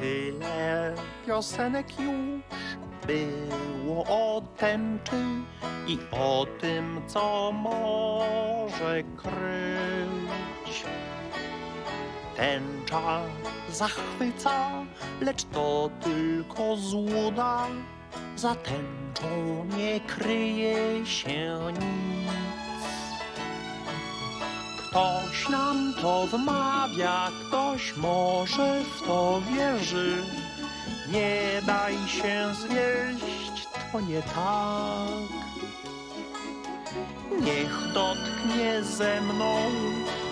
Tyle piosenek już było o tęczy i o tym, co może kryć. Tęcza zachwyca, lecz to tylko złuda. Za tęczą nie kryje się nic. Ktoś nam to wmawia, ktoś może w to wierzy. Nie daj się zwieść, to nie tak. Niech dotknie ze mną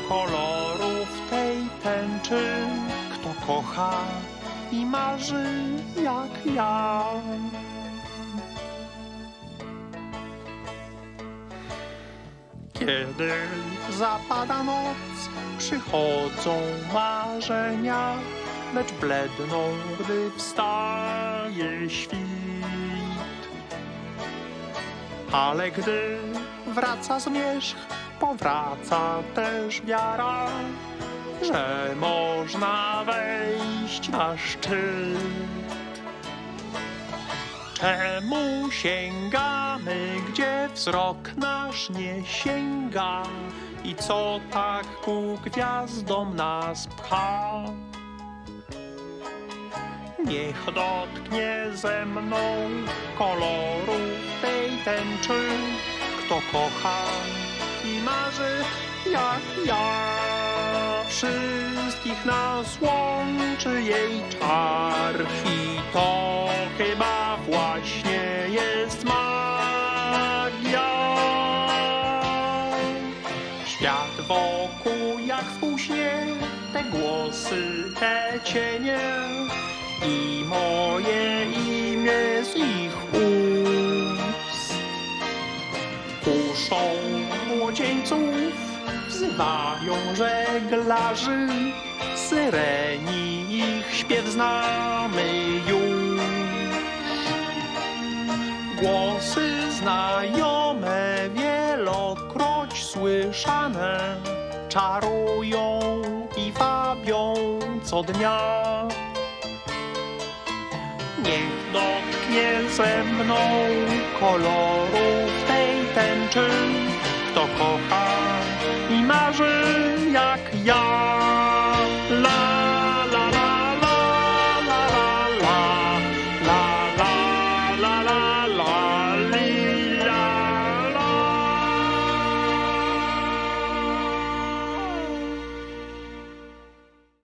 kolorów tej tęczy, kto kocha i marzy jak ja. Kiedy zapada noc, przychodzą marzenia, lecz bledną, gdy wstaje świt. Ale gdy wraca zmierzch, powraca też wiara, że można wejść na szczyt. Czemu sięgamy, gdzie wzrok nasz nie sięga? I co tak ku gwiazdom nas pcha? Niech dotknie ze mną kolorów tej tęczy, kto kocha i marzy jak ja. Wszystkich nas łączy jej czar i to Świat wokół jak w półśnie, te głosy, te cienie i moje imię z ich ust. Kuszą młodzieńców, wzywają żeglarzy, syreni ich śpiew znamy już. Głosy znajome, wielokroć słyszane, czarują i wabią co dnia. Niech dotknie ze mną kolorów tej tęczy, kto kocha i marzy jak ja.